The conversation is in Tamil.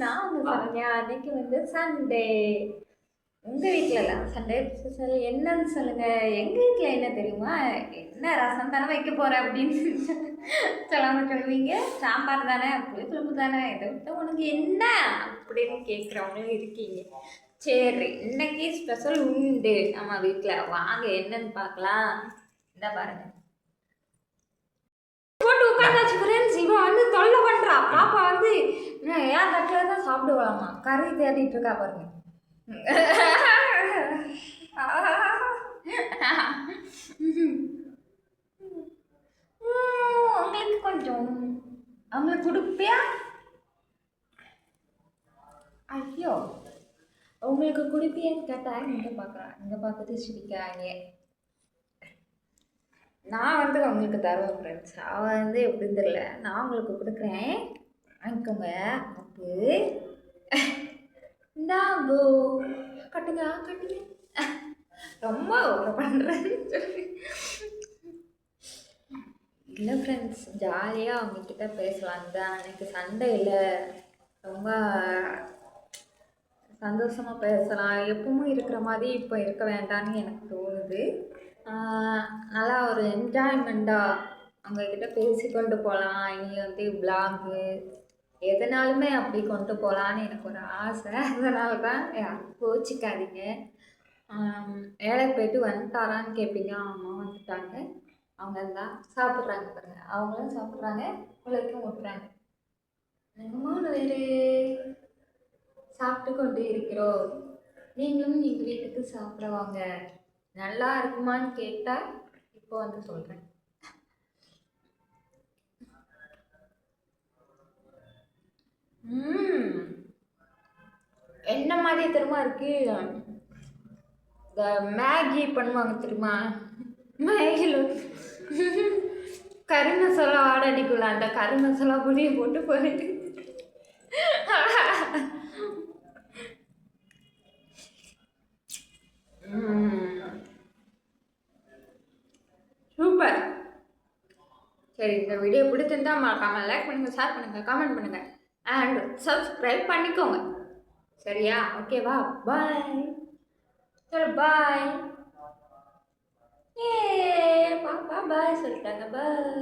நான் வந்து சரண்யா அன்னைக்கு வந்து சண்டே உங்கள் வீட்டிலலாம் சண்டே ஸ்பெஷல் என்னன்னு சொல்லுங்கள் எங்கள் வீட்டில் என்ன தெரியுமா? என்ன ரசம் தானே வைக்க போகிறேன் அப்படின்னு சொல்லாமல் சொல்லுவீங்க. சாம்பார் தானே புளிக்குழம்பு தானே இதை விட்டு உனக்கு என்ன அப்படின்னு கேட்குறவங்களும் இருக்கீங்க. சரி இன்னைக்கு ஸ்பெஷல் உண்டு. நம்ம வீட்டில் வாங்க என்னன்னு பார்க்கலாம். இந்த பாருங்க போட்டு உட்காந்தாச்சு ஃப்ரெண்ட்ஸ் இவன் வந்து தொல்லை பண்ணுறா பாப்பா வந்து நான் ஏன் தட்டில் தான் சாப்பிடுவாளாமா கறி தேடிட்டு இருக்கா பாருங்க. உங்களுக்கு கொஞ்சம் அவங்களுக்கு கொடுப்பியா ஐயோ உங்களுக்கு கொடுப்பியான்னு கேட்டால் இங்கே பார்க்குறான் இங்கே பார்த்துட்டு சிரிக்கிறாங்க. நான் வந்து உங்களுக்கு தருவேன் ஃப்ரெண்ட்ஸ் அவன் வந்து எப்படின்னு தெரியல. நான் உங்களுக்கு கொடுக்குறேன். வாங்கிக்கோங்க அப்பு. இந்தாங்கோ கட்டுங்க கட்டுங்க. ரொம்ப ஒரு பண்ணுறேன்னு சொல்லி. இல்லை ஃப்ரெண்ட்ஸ் ஜாலியாக அவங்கக்கிட்ட பேசலாம். தான் அன்னைக்கு சண்டை இல்லை. ரொம்ப சந்தோஷமாக பேசலாம். எப்பவும் இருக்கிற மாதிரி இப்போ இருக்க வேண்டாம்னு எனக்கு தோணுது. நல்லா ஒரு என்ஜாய்மெண்ட்டாக அவங்கக்கிட்ட பேசிக்கொண்டு போகலாம் இனி வந்து விலாகு எதனாலுமே அப்படி கொண்டு போகலான்னு எனக்கு ஒரு ஆசை. அதனால தான் யாரும் கோச்சிக்காதீங்க வேலைக்கு போயிட்டு வந்துட்டாரான்னு கேட்பீங்க அம்மா வந்துட்டாங்க. அவங்க தான் சாப்பிட்றாங்க பாருங்க. அவங்களும் சாப்பிட்றாங்க உழைக்கும் விட்றாங்க மூணு பேர் சாப்பிட்டு கொண்டு இருக்கிறோம். நீங்களும் எங்கள் வீட்டுக்கு சாப்பிட வாங்க. நல்லா இருக்குமான்னு கேட்டால் இப்போ வந்து சொல்கிறேன் என்ன மாதிரி தெரியுமா இருக்கு? இந்த மேகி பண்ணுவாங்க தெரியுமா? மேகியில் கறி மசாலா ஆட அடிக்குள்ள அந்த கறி மசாலா பொடியை போட்டு போயிட்டு. சூப்பர். சரி இந்த வீடியோ பிடிச்சிருந்தா மறக்காம லைக் பண்ணுங்கள் ஷேர் பண்ணுங்கள் கமெண்ட் பண்ணுங்கள் அண்ட் சப்ஸ்கிரைப் பண்ணிக்கோங்க. சரியா? ஓகேவா பாய் சரி பாய் ஏ பாப்பா பாய் சொல்லிட்டாங்க. பாய்